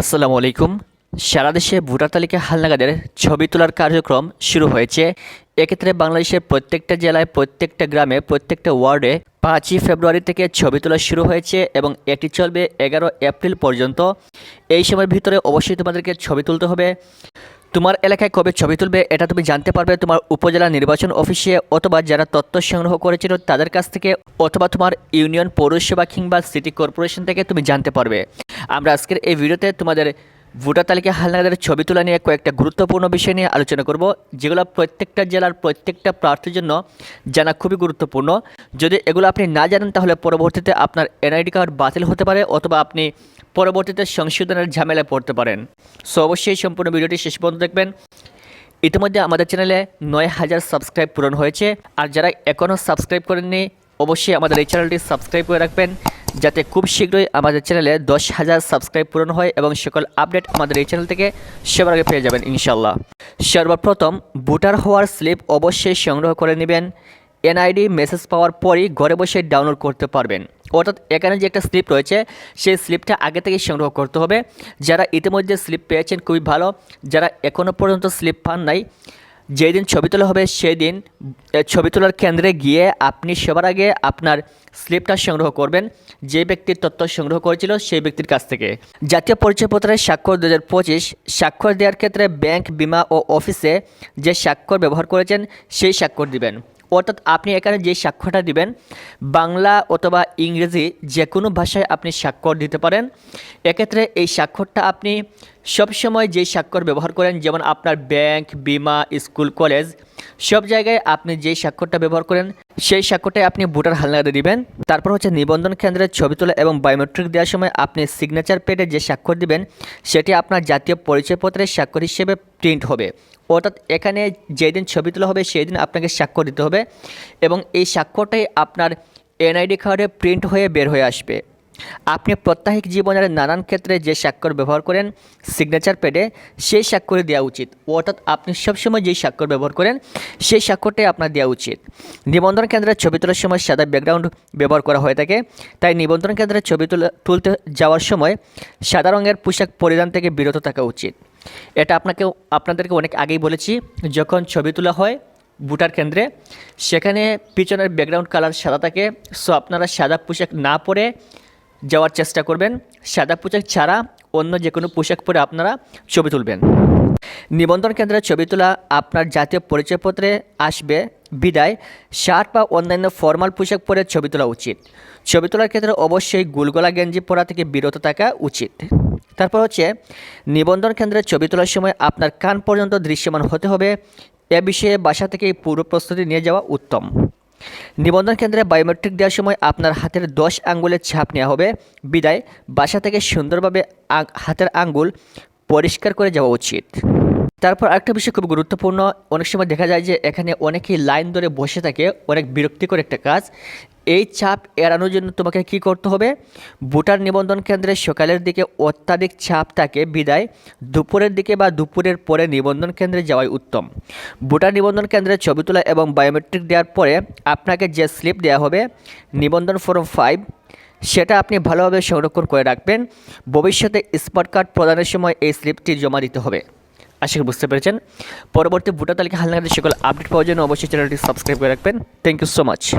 আসসালামু আলাইকুম। সারা দেশে ভোটার তালিকা হালনাগাদের ছবি তোলার কার্যক্রম শুরু হয়েছে। এক্ষেত্রে বাংলাদেশের প্রত্যেকটা জেলায়, প্রত্যেকটা গ্রামে, প্রত্যেকটা ওয়ার্ডে পাঁচই ফেব্রুয়ারি থেকে ছবি তোলা শুরু হয়েছে এবং এটি চলবে এগারো এপ্রিল পর্যন্ত। এই সময়ের ভিতরে অবশ্যই তোমাদেরকে ছবি তুলতে হবে। তোমার এলাকায় কবে ছবি তুলবে, এটা তুমি জানতে পারবে তোমার উপজেলা নির্বাচন অফিসে অথবা যারা তথ্য সংগ্রহ করেছিল তাদের কাছ থেকে অথবা তোমার ইউনিয়ন পৌরসভা কিংবা সিটি কর্পোরেশন থেকে তুমি জানতে পারবে। আমরা আজকের এই ভিডিওতে তোমাদের ভোটার তালিকা হালনাগাদের ছবি তোলা নিয়ে কয়েকটা গুরুত্বপূর্ণ বিষয় নিয়ে আলোচনা করব, যেগুলো প্রত্যেকটা জেলার প্রত্যেকটা প্রার্থীর জন্য জানা খুবই গুরুত্বপূর্ণ। যদি এগুলো আপনি না জানেন তাহলে পরবর্তীতে আপনার এনআইডি কার্ড বাতিল হতে পারে অথবা আপনি পরবর্তীতে সংশোধনের ঝামেলায় পড়তে পারেন। সো অবশ্যই সম্পূর্ণ ভিডিওটি শেষ পর্যন্ত দেখবেন। ইতিমধ্যে আমাদের চ্যানেলে নয় হাজার সাবস্ক্রাইব পূরণ হয়েছে। আর যারা এখনও সাবস্ক্রাইব করেননি, অবশ্যই আমাদের এই চ্যানেলটি সাবস্ক্রাইব করে রাখবেন, যাতে খুব শীঘ্রই আমাদের চ্যানেলে দশ হাজার সাবস্ক্রাইব পূরণ হয় এবং সকল আপডেট আমাদের এই চ্যানেল থেকে সবার আগে পেয়ে যাবেন ইনশাল্লাহ সর্বপ্রথম ভোটার হওয়ার স্লিপ অবশ্যই সংগ্রহ করে নেবেন। এনআইডি মেসেজ পাওয়ার পরই ঘরে বসে ডাউনলোড করতে পারবেন। অর্থাৎ এখানে যে একটা স্লিপ রয়েছে, সেই স্লিপটা আগে থেকেই সংগ্রহ করতে হবে। যারা ইতিমধ্যে স্লিপ পেয়েছেন, খুবই ভালো। যারা এখনও পর্যন্ত স্লিপ পান নাই যেই দিন ছবি তোলা হবে সেই দিন ছবি তোলার কেন্দ্রে গিয়ে আপনি সবার আগে আপনার স্লিপটা সংগ্রহ করবেন। যে ব্যক্তির তথ্য সংগ্রহ করেছিল সেই ব্যক্তির কাছ থেকে। জাতীয় পরিচয়পত্রের স্বাক্ষর দু হাজার পঁচিশ, স্বাক্ষর দেওয়ার ক্ষেত্রে ব্যাংক বিমা ও অফিসে যে স্বাক্ষর ব্যবহার করেছেন, সেই স্বাক্ষর দিবেন। অর্থাৎ আপনি এখানে যে স্বাক্ষরটা দিবেন, বাংলা অথবা ইংরেজি যে কোনো ভাষায় আপনি স্বাক্ষর দিতে পারেন। এক্ষেত্রে এই স্বাক্ষরটা আপনি সবসময় যে স্বাক্ষর ব্যবহার করেন, যেমন আপনার ব্যাংক, বিমা, স্কুল, কলেজ, সব জায়গায় আপনি যে স্বাক্ষরটা ব্যবহার করেন সেই সাক্ষ্যটাই আপনি ভোটার হালনাগাদে দিবেন। তারপর হচ্ছে নিবন্ধন কেন্দ্রের ছবি তোলা এবং বায়োমেট্রিক দেওয়ার সময় আপনি সিগনেচার পেডে যে স্বাক্ষর দিবেন, সেটি আপনার জাতীয় পরিচয়পত্রের স্বাক্ষর হিসেবে প্রিন্ট হবে। অর্থাৎ এখানে যেদিন ছবি তোলা হবে সেই দিন আপনাকে স্বাক্ষর দিতে হবে এবং এই স্বাক্ষরটাই আপনার এনআইডি কার্ডে প্রিন্ট হয়ে বের হয়ে আসবে। আপনি প্রত্যাহিক জীবনের নানান ক্ষেত্রে যে স্বাক্ষর ব্যবহার করেন সিগনেচার প্যাডে সেই স্বাক্ষরই দেওয়া উচিত। অর্থাৎ আপনি সবসময় যেই স্বাক্ষর ব্যবহার করেন, সেই স্বাক্ষরটাই আপনার দেওয়া উচিত। নিবন্ধন কেন্দ্রের ছবি তোলার সময় সাদা ব্যাকগ্রাউন্ড ব্যবহার করা হয়ে থাকে। তাই নিবন্ধন কেন্দ্রের ছবি তুলে, তুলতে যাওয়ার সময় সাদা রঙের পোশাক পরিধান থেকে বিরত থাকা উচিত। এটা আপনাকে আপনাদেরকে অনেক আগেই বলেছি, যখন ছবি তোলা হয় ভোটার কেন্দ্রে, সেখানে পিছনের ব্যাকগ্রাউন্ড কালার সাদা থাকে। সো আপনারা সাদা পোশাক না পরে যাওয়ার চেষ্টা করবেন। সাদা পোশাক ছাড়া অন্য যে কোনো পোশাক পরে আপনারা ছবি তুলবেন। নিবন্ধন কেন্দ্রে ছবি তোলা আপনার জাতীয় পরিচয়পত্রে আসবে। বিদায়, শার্ট বা অন্যান্য ফর্মাল পোশাক পরে ছবি তোলা উচিত। ছবি তোলার ক্ষেত্রে অবশ্যই গুলগলা গেঞ্জি পরা থেকে বিরত থাকা উচিত। তারপর হচ্ছে, নিবন্ধন কেন্দ্রে ছবি তোলার সময় আপনার কান পর্যন্ত দৃশ্যমান হতে হবে। এ বিষয়ে বাসা থেকে পূর্ব প্রস্তুতি নিয়ে যাওয়া উত্তম। নিবন্ধন কেন্দ্রে বায়োমেট্রিক দেওয়ার সময় আপনার হাতের দশ আঙ্গুলের ছাপ নেওয়া হবে। বিদায়, বাসা থেকে সুন্দরভাবে হাতের আঙ্গুল পরিষ্কার করে যাওয়া উচিত। তারপর আরেকটা বিষয় খুব গুরুত্বপূর্ণ, অনেক সময় দেখা যায় যে এখানে অনেকেই লাইন ধরে বসে থাকে, অনেক বিরক্তিকর একটা কাজ। এই চাপ এড়ানোর জন্য তোমাকে কি করতে হবে? ভোটার নিবন্ধন কেন্দ্রে সকালের দিকে অত্যাধিক চাপ থাকে, বিদায়। দুপুরের দিকে বা দুপুরের পরে নিবন্ধন কেন্দ্রে যাওয়াই উত্তম। ভোটার নিবন্ধন কেন্দ্রে ছবি তোলা এবং বায়োমেট্রিক দেওয়ার পরে আপনাকে যে স্লিপ দেওয়া হবে, নিবন্ধন ফর্ম ফাইভ সেটা আপনি ভালোভাবে সংরক্ষণ করে রাখবেন। ভবিষ্যতে স্মার্ট কার্ড প্রদানের সময় এই স্লিপটি জমা দিতে হবে। আশা করি বুঝতে পেরেছেন। পরবর্তী ভোটার তালিকা হালনাগাদের সকল আপডেট পাওয়ার জন্য অবশ্যই চ্যানেলটি সাবস্ক্রাইব করে রাখবেন। Thank you so much